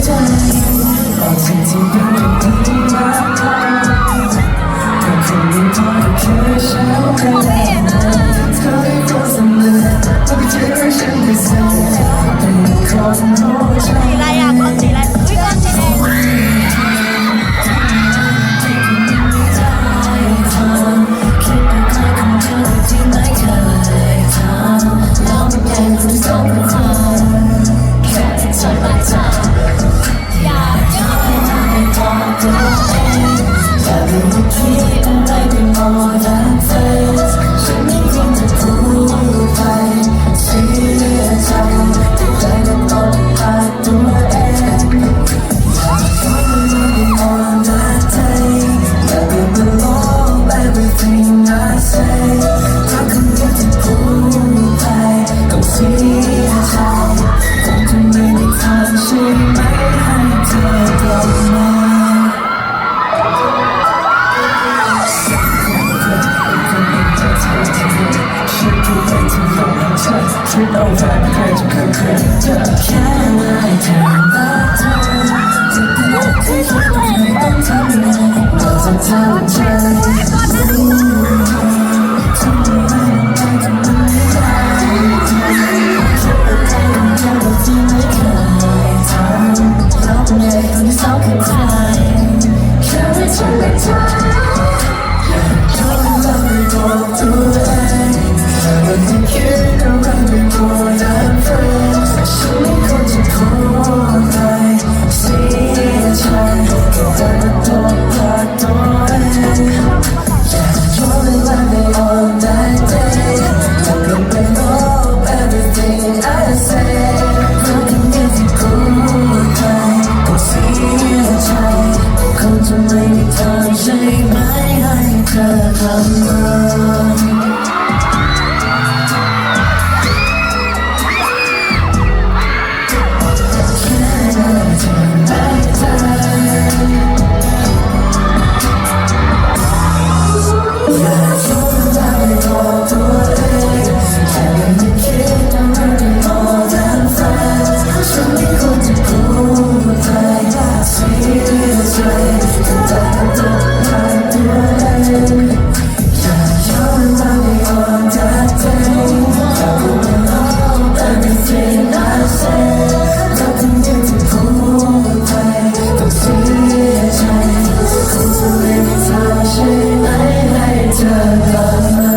在 You're the kid and baby more than come Santa